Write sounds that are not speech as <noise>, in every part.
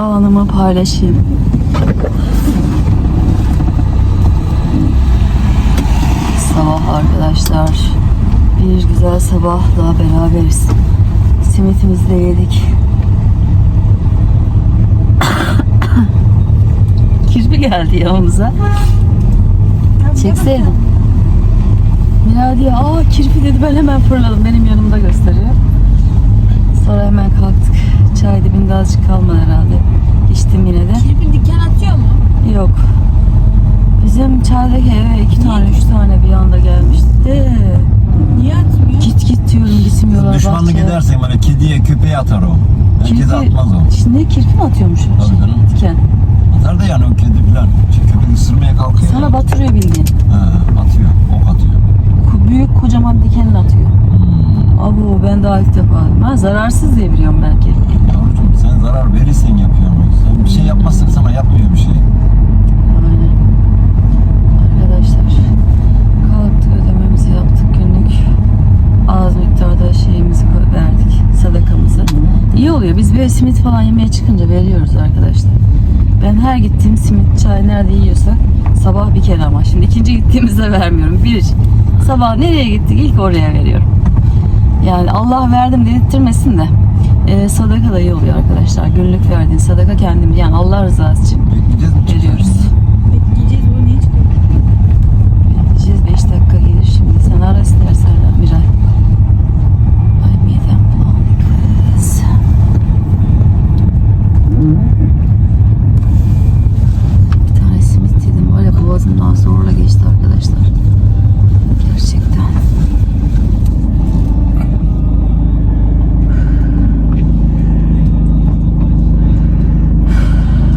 anımı paylaşayım. Sabah arkadaşlar. Bir güzel sabahla beraberiz. Simitimizi de yedik. <coughs> Kirpi geldi yanımıza. Çekseydim. Mira diye aa kirpi dedi ben hemen fırladım benim yanımda gösteriyor. Sonra hemen kalktık. Çay dibinde azıcık kalmadı herhalde. İçtim yine de. Kirpi diken atıyor mu? Yok. Bizim çaydaki eve iki tane üç tane bir anda gelmişti de. Niye atmıyor? Git git diyorum gitmiyorlar Düşmanlık bahçeye. edersen böyle kediye köpeğe atar o. Herkese atmaz o. Şimdi kirpi mi atıyormuş? Tabii canım. Diken. Atar da yani o kedi falan. Şey, köpek ısırmaya kalkıyor. Sana ya. batırıyor bildiğin. He, atıyor. Ok atıyor. Büyük kocaman dikenini atıyor. Hmm. Abo ben daha ilk defa. Ben zararsız diye biliyorum belki. Zarar verirsen yapıyorsun. Sen bir şey yapmazsan sana yapmıyor bir şey. Aynen. Arkadaşlar kalktık ödememizi yaptık günlük. Az miktarda şeyimizi verdik sadakamızı. İyi oluyor. Biz böyle simit falan yemeye çıkınca veriyoruz arkadaşlar. Ben her gittiğim simit çay nerede yiyorsak sabah bir kere ama şimdi ikinci gittiğimizde vermiyorum. Bir sabah nereye gittik ilk oraya veriyorum. Yani Allah verdim dedirtmesin de e, sadaka da iyi oluyor arkadaşlar. Günlük verdiğin sadaka kendim yani Allah rızası için Bekleyeceğiz mi? veriyoruz. Bekleyeceğiz bu ne çıkıyor? Bekleyeceğiz 5 dakika gelir şimdi. Sen ara istersen Miray. Ay midem bulandı kız. Bir tane simit yedim var ya boğazımdan zorla geçti arkadaşlar. Gerçekten.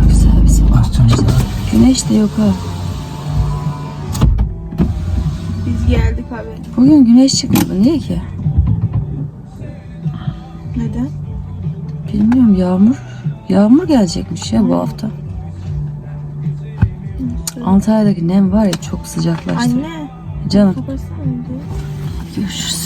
Güzel bir sabah. Güneş de yok ha. Biz geldik abi. Bugün güneş çıkmadı. Niye ki? Neden? Bilmiyorum yağmur. Yağmur gelecekmiş ya bu hafta. Antalya'daki nem var ya çok sıcaklaştı. Anne. Canım görüşürüz.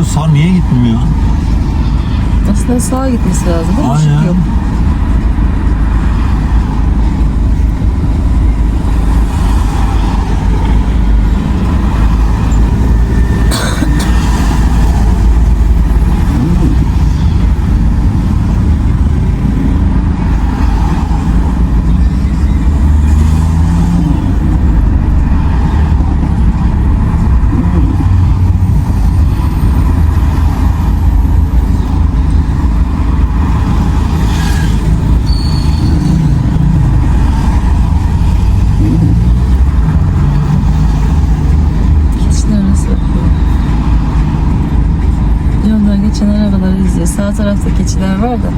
Sağ niye gitmiyor? Aslında sağa gitmesi lazım Aynen. yok. Keçiler var da.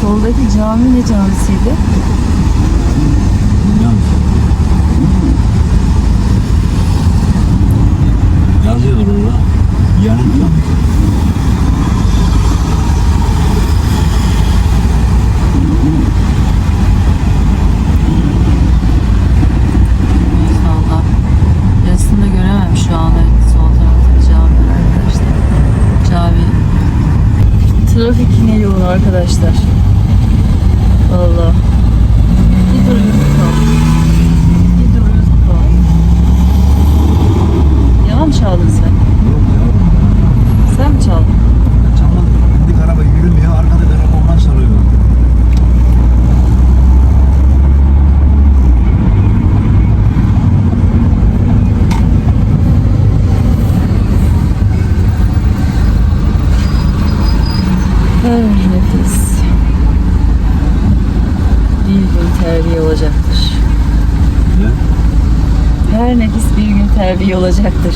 Soldaki cami ne camisiydi? Yalnız. Yazıyor orada. Yanıt yanlış. Valla. Yarısını da göremem şu anda sol taraftaki camiler arkadaşlar. Cami. Trafik yine yoğun arkadaşlar. Valla. Kal. Yalan mı çaldın sen? Yok ya. Sen mi çaldın? Çamlık dik araba yürümüyor. Arkada telefondan çalıyor. Her nefis bir gün terbiye olacaktır. Ne? Her nefis bir gün terbiye olacaktır.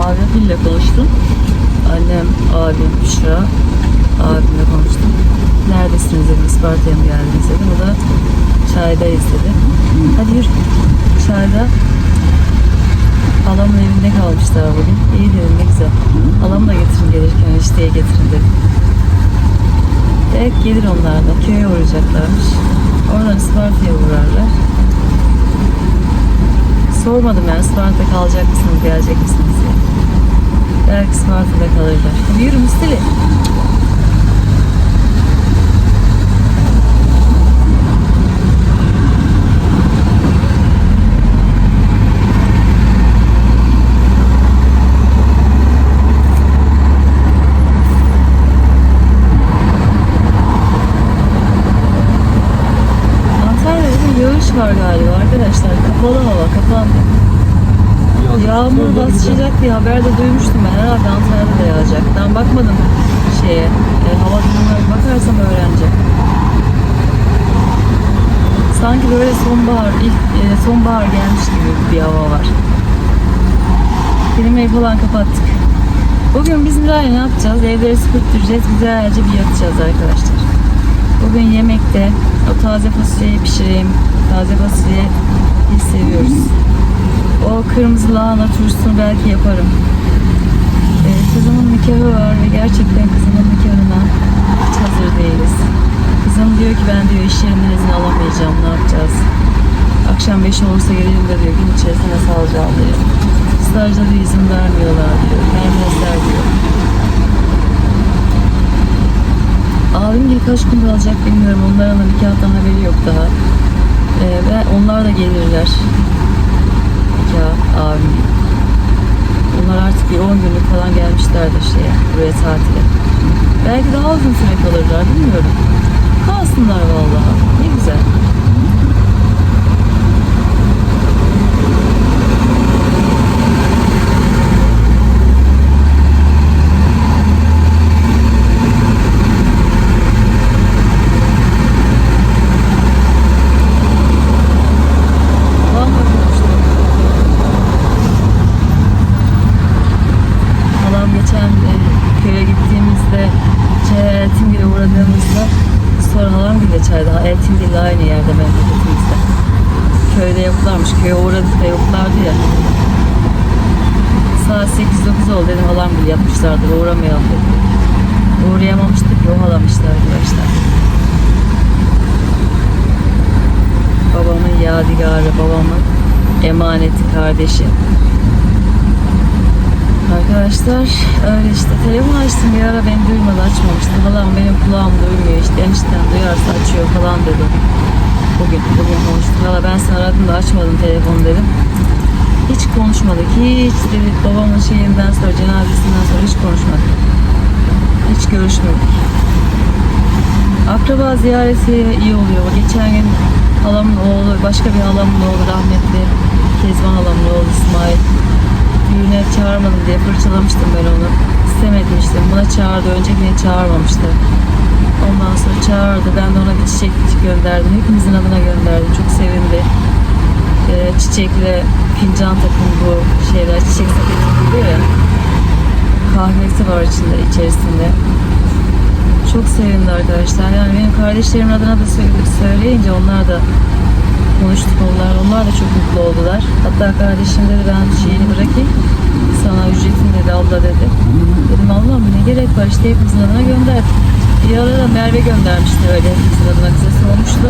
Abimle konuştum. Annem, abim, Büşra. Abimle konuştum. Neredesiniz dedim, Isparta'ya mı geldiniz dedim. O da çaydayız dedi. Hadi yürü. Çayda Halamın evinde kalmışlar bugün. İyi dedim ne güzel. Halamı da getirin gelirken enişteye getirin dedim. Direkt gelir onlar da. Köye uğrayacaklarmış. Oradan Isparta'ya uğrarlar. Sormadım yani Isparta'da kalacak mısınız, gelecek misiniz diye. Belki Isparta'da kalırlar. Yürü Mustili. Antalya'da bir yağış var galiba arkadaşlar. Kapalı hava, kapandı. Yağmur haberde duymuştum ben. Herhalde Antalya'da da yağacak. Ben bakmadım şeye. E, hava durumuna bakarsam öğreneceğim. Sanki böyle sonbahar, ilk e, sonbahar gelmiş gibi bir hava var. Klimayı falan kapattık. Bugün biz Miray'la ne yapacağız? Evleri süpürteceğiz. Güzelce bir yatacağız arkadaşlar. Bugün yemekte o taze fasulyeyi pişireyim. Taze fasulye biz seviyoruz. O kırmızı lahana turşusunu belki yaparım. Ee, kızımın nikahı var ve gerçekten kızımın nikahına hiç hazır değiliz. Kızım diyor ki ben diyor iş yerinden izin alamayacağım ne yapacağız? Akşam 5 olursa gelelim de diyor gün içerisinde nasıl alacağım diyor. Stajda da izin vermiyorlar diyor. Vermezler diyor. Abim gibi kaç gün kalacak bilmiyorum. Onların da nikahtan haberi yok daha. Ee, ve onlar da gelirler. Nikah abim. Onlar artık bir 10 günlük falan gelmişlerdir şeye, buraya tatile. Belki daha uzun süre kalırlar bilmiyorum. Kalsınlar vallahi. Ne güzel. Vallahi konuştum. Halam geçen e, köye gittiğimizde Çay Eltingil'e uğradığımızda sonra halam bile çayda Eltingil'le aynı yerde köyde yoklarmış. Köye uğradık da yoklardı ya. Saat 8-9 oldu dedim halam gibi yapmışlardır uğramayalım dedim. Uğrayamamıştık ki arkadaşlar. Babamın yadigarı, babamın emaneti kardeşi. Arkadaşlar öyle işte telefon açtım bir ara beni duymadı açmamıştı. Halam benim kulağım duymuyor işte enişten duyarsa açıyor falan dedi. Bugün, bugün konuştuk. Valla ben sana aradım da açmadım telefonu dedim. Hiç konuşmadık. Hiç dedi babamın şeyinden sonra cenazesinden sonra hiç konuşmadık. Hiç görüşmedik. Akraba ziyareti iyi oluyor. Geçen gün halamın oğlu, başka bir halamın oğlu rahmetli Kezban halamın oğlu İsmail düğüne çağırmadım diye fırçalamıştım ben onu. İstememiştim. Buna çağırdı. Öncekine çağırmamıştı. Ondan sonra çağırdı. Ben de ona bir çiçek gönderdim. Hepimizin adına gönderdim. Çok sevindi. Ee, çiçekle fincan takım bu şeyler. Çiçek sepeti ya. Kahvesi var içinde, içerisinde. Çok sevindi arkadaşlar. Yani benim kardeşlerimin adına da söyle- söyleyince onlar da konuştuk onlar. Onlar da çok mutlu oldular. Hatta kardeşim dedi ben şeyini bırakayım. Sana ücretini dedi abla dedi. Dedim Allah'ım ne gerek var işte hepimizin adına gönderdik. Bir ara da Merve göndermişti öyle hepimizin adına kısa sormuştu.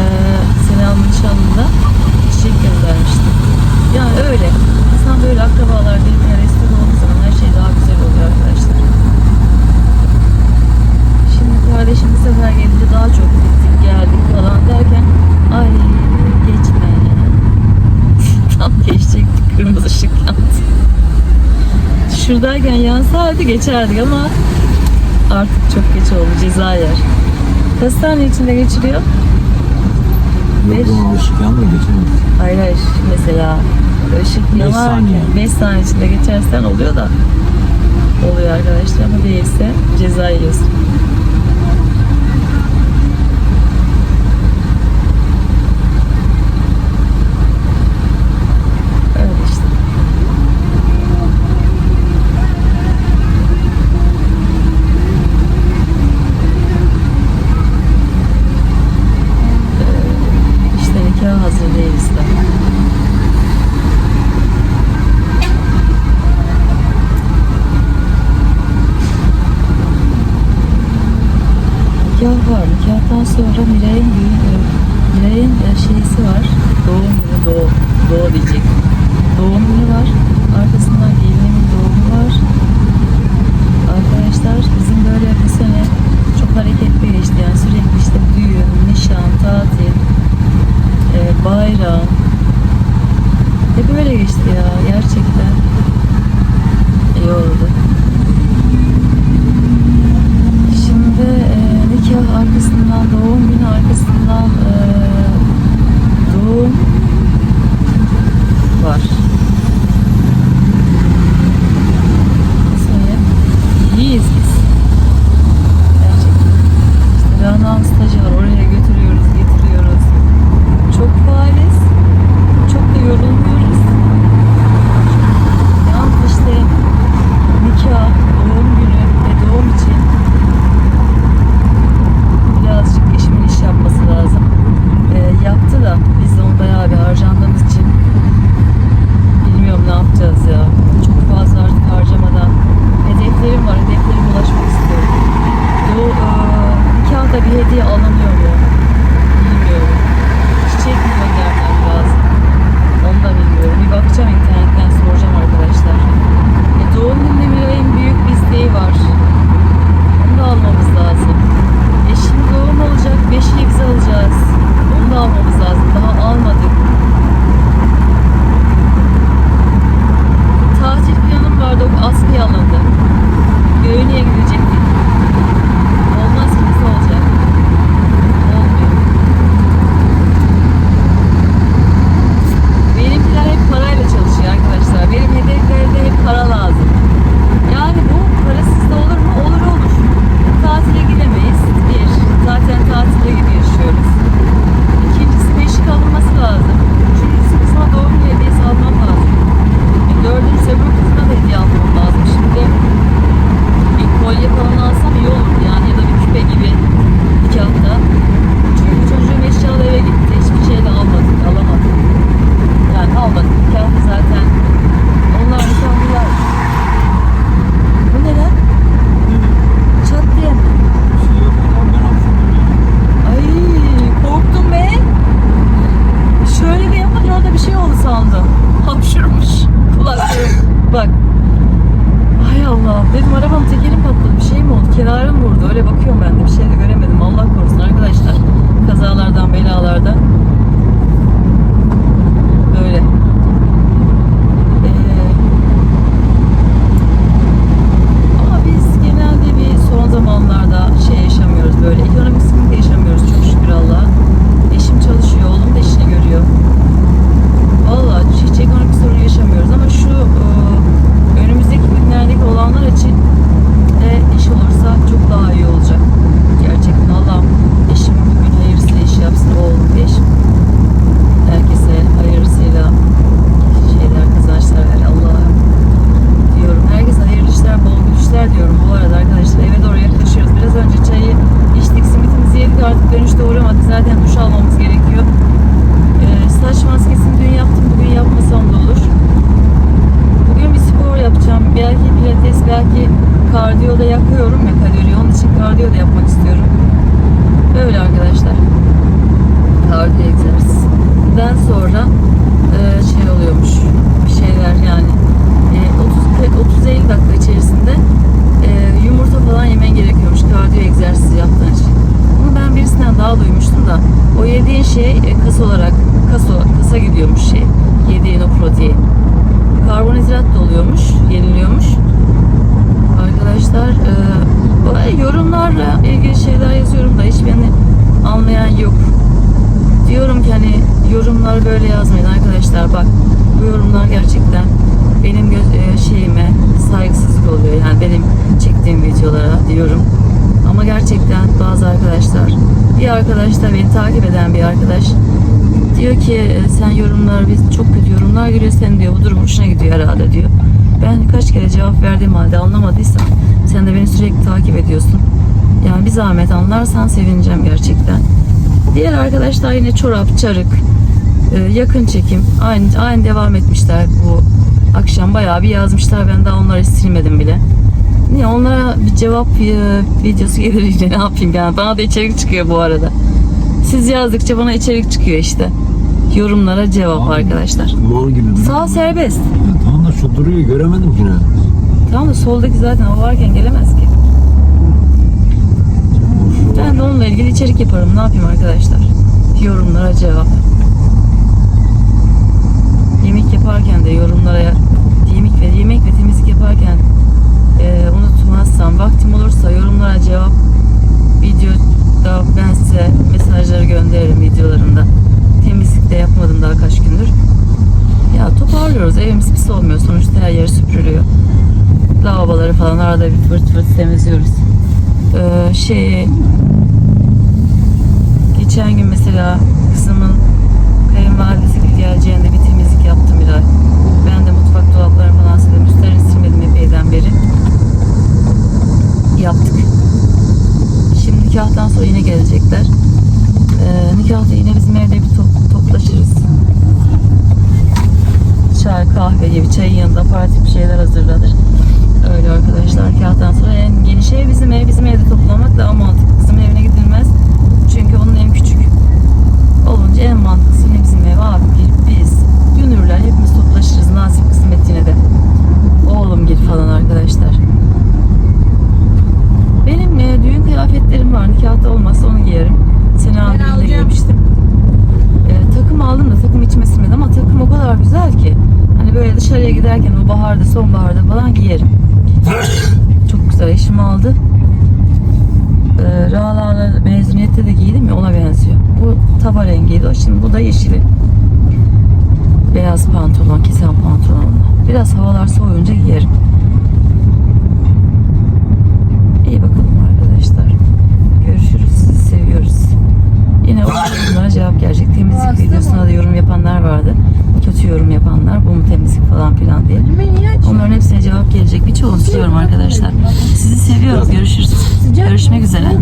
Ee, Sena'nın nişanlığında çiçek göndermişti. Yani öyle. İnsan böyle akrabalar birbirine destek olduğu zaman her şey daha güzel oluyor arkadaşlar. Şimdi kardeşim bu sefer gelince daha çok gittik geldik falan derken ay geçme. <laughs> Tam geçecektik kırmızı ışık yandı. Şuradayken yansaydı geçerdik ama artık çok geç oldu ceza yer. Kaç saniye içinde geçiriyor? Yok bu ışık yandı geçemez. Hayır hayır mesela ışık Beş yanarken saniye. 5 saniye içinde geçersen oluyor da oluyor arkadaşlar ama değilse ceza yiyorsun. Öyle işte. Ee, İşte nikah hazır değiliz de. Nikah var. Nikahtan sonra Miray'ın düğünü, Miray'ın e, şeysi var. Doğum günü, doğum, doğu diyecek. Doğum günü var. Arkasından gelinimin doğumu var. Arkadaşlar bizim böyle bu sene çok hareketli geçti. Yani sürekli işte düğün, nişan, tatil, e, bayram. Hep böyle geçti ya gerçekten. İyi oldu. Şimdi e, nikah arkasından doğum günü arkasından e, doğum var. dönüşte uğramadık. Zaten duş almamız gerekiyor. Ee, saç maskesini dün yaptım. Bugün yapmasam da olur. Bugün bir spor yapacağım. Belki pilates, belki kardiyo da yakıyorum ya kaloriyi. Onun için kardiyo da yapmak istiyorum. Böyle arkadaşlar. Kardiyo egzersizden sonra e, şey oluyormuş. Bir şeyler yani. E, 30-50 dakika içerisinde e, yumurta falan yemen gerekiyormuş kardiyo egzersizi yaptığın için. Bunu ben birisinden daha duymuştum da o yediğin şey e, kas olarak kas o- kasa gidiyormuş şey yediğin o protein. Karbonhidrat da oluyormuş, yeniliyormuş. Arkadaşlar e, yorumlarla ilgili şeyler yazıyorum da hiç beni anlayan yok. Diyorum ki hani yorumlar böyle yazmayın arkadaşlar bak bu yorumlar gerçekten benim e, şeyime saygısızlık oluyor yani benim çektiğim videolara diyorum. Ama gerçekten bazı arkadaşlar bir arkadaş da beni takip eden bir arkadaş diyor ki e, sen yorumlar biz çok kötü yorumlar görüyor senin diyor bu durum hoşuna gidiyor herhalde diyor. Ben kaç kere cevap verdiğim halde anlamadıysan sen de beni sürekli takip ediyorsun. Yani bir zahmet anlarsan sevineceğim gerçekten. Diğer arkadaşlar yine çorap, çarık, e, yakın çekim. Aynı aynı devam etmişler bu akşam bayağı bir yazmışlar. Ben daha onları silmedim bile. Niye onlara bir cevap e, videosu gelir <laughs> ne yapayım yani. Bana da içerik çıkıyor bu arada. Siz yazdıkça bana içerik çıkıyor işte. Yorumlara cevap Abi. arkadaşlar. Mal gibi. Sağ serbest. Ya tamam da şu duruyor göremedim ki ne. Tamam da soldaki zaten o varken gelemez ki. Ben de onunla ilgili içerik yaparım. Ne yapayım arkadaşlar? Yorumlara cevap. Yemek yaparken de yorumlara yemek ve yemek ve temizlik yaparken e, unutmazsam vaktim olursa yorumlara cevap videoda ben size mesajları gönderirim videolarımda. Temizlik de yapmadım daha kaç gündür. Ya pis olmuyor. Sonuçta her yer süpürülüyor. Lavaboları falan arada bir fırt fırt temizliyoruz. Ee, şey geçen gün mesela kızımın kayınvalidesi geleceğinde bir temizlik yaptım bir. Ben de mutfak dolaplarını falan sildim. Üstlerini silmedim epeyden beri. Yaptık. Şimdi nikahtan sonra yine gelecekler. Ee, nikahta yine bizim evde bir top- toplaşırız çay, kahve gibi çayın yanında parti bir şeyler hazırlanır. Öyle arkadaşlar kağıttan sonra en yeni şey bizim ev. Bizim evde toplamak daha mantıklı. Bizim evine gidilmez. Çünkü onun en küçük. Olunca en mantıklısı yine bizim ev. Abi biz, Dünürler hepimiz toplaşırız. Nasip kısmet yine de. Oğlum gir falan arkadaşlar. Benim e, düğün kıyafetlerim var. Nikahta olmazsa onu giyerim. Seni alacağım. düğünde giymiştim. E, takım aldım da takım içime sinmedi ama takım o kadar güzel ki. Hani böyle dışarıya giderken o sonbaharda falan giyerim. <laughs> Çok güzel eşim aldı. E, Rağlarla mezuniyette de giydim ya ona benziyor. Bu taba rengiydi o şimdi bu da yeşili. Beyaz pantolon, kesen pantolonla. Biraz havalar soğuyunca giyerim. İyi bakalım arkadaşlar. Görüşürüz. Sizi seviyoruz. Yine o <laughs> yorumlara cevap gelecek. Temizlik videosuna da yorum yapanlar vardı. Kötü yorum yapanlar. Bu mu temizlik falan filan diye. Onların hepsine cevap gelecek. Birçoğunu seviyorum arkadaşlar. Sizi seviyoruz. Görüşürüz. Görüşmek üzere.